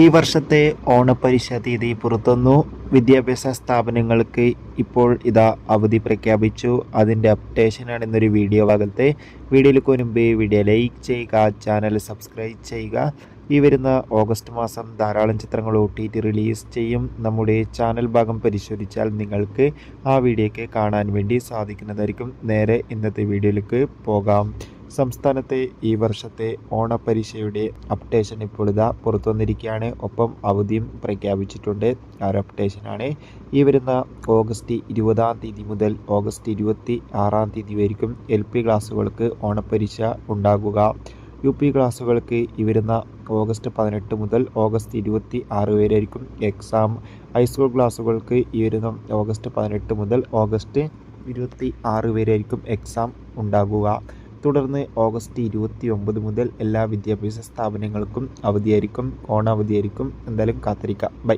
ഈ വർഷത്തെ ഓണപരീക്ഷ തീയതി പുറത്തുന്നു. വിദ്യാഭ്യാസ സ്ഥാപനങ്ങൾക്ക് ഇപ്പോൾ ഇതാ അവധി പ്രഖ്യാപിച്ചു. അതിന്റെ അപ്ഡേഷനാണ് ഇന്നൊരു വീഡിയോ ഭാഗത്തെ. വീഡിയോയിലേക്ക് മുൻപ് വീഡിയോ ലൈക്ക് ചെയ്യുക ചാനൽ സബ്സ്ക്രൈബ് ചെയ്യുക. ഈ വരുന്ന ഓഗസ്റ്റ് മാസം ധാരാളം ചിത്രങ്ങൾ ഒ ടി ടി റിലീസ് ചെയ്യും. നമ്മുടെ ചാനൽ ഭാഗം പരിശോധിച്ചാൽ നിങ്ങൾക്ക് ആ വീഡിയോയ്ക്ക് കാണാൻ വേണ്ടി സാധിക്കുന്നതായിരിക്കും. നേരെ ഇന്നത്തെ വീഡിയോയിലേക്ക് പോകാം. സംസ്ഥാനത്തെ ഈ വർഷത്തെ ഓണപരീക്ഷയുടെ അപ്ഡേഷൻ ഇപ്പോൾ ഇതാ പുറത്തു വന്നിരിക്കുകയാണ് ഒപ്പം അവധിയും പ്രഖ്യാപിച്ചിട്ടുണ്ട്. ആ ഒരു അപ്ഡേഷനാണ് ഈ വരുന്ന ഓഗസ്റ്റ് ഇരുപതാം തീയതി മുതൽ ഓഗസ്റ്റ് ഇരുപത്തി ആറാം തീയതി വരെയും എൽ പി ക്ലാസ്സുകൾക്ക് ഓണപരീക്ഷ ഉണ്ടാകുക. യു പി ക്ലാസ്സുകൾക്ക് ഈ വരുന്ന ഓഗസ്റ്റ് പതിനെട്ട് മുതൽ ഓഗസ്റ്റ് ഇരുപത്തി ആറ് വരെ ആയിരിക്കും എക്സാം ഹൈസ്കൂൾ ക്ലാസ്സുകൾക്ക് ഈ വരുന്ന ഓഗസ്റ്റ് പതിനെട്ട് മുതൽ ഓഗസ്റ്റ് ഇരുപത്തി ആറ് വരെ ആയിരിക്കും എക്സാം ഉണ്ടാകുക. തുടർന്ന് ഓഗസ്റ്റ് ഇരുപത്തി ഒമ്പത് മുതൽ എല്ലാ വിദ്യാഭ്യാസ സ്ഥാപനങ്ങൾക്കും അവധിയായിരിക്കും ഓണാവധിയായിരിക്കും. എന്തായാലും കാത്തിരിക്കാം. ബൈ.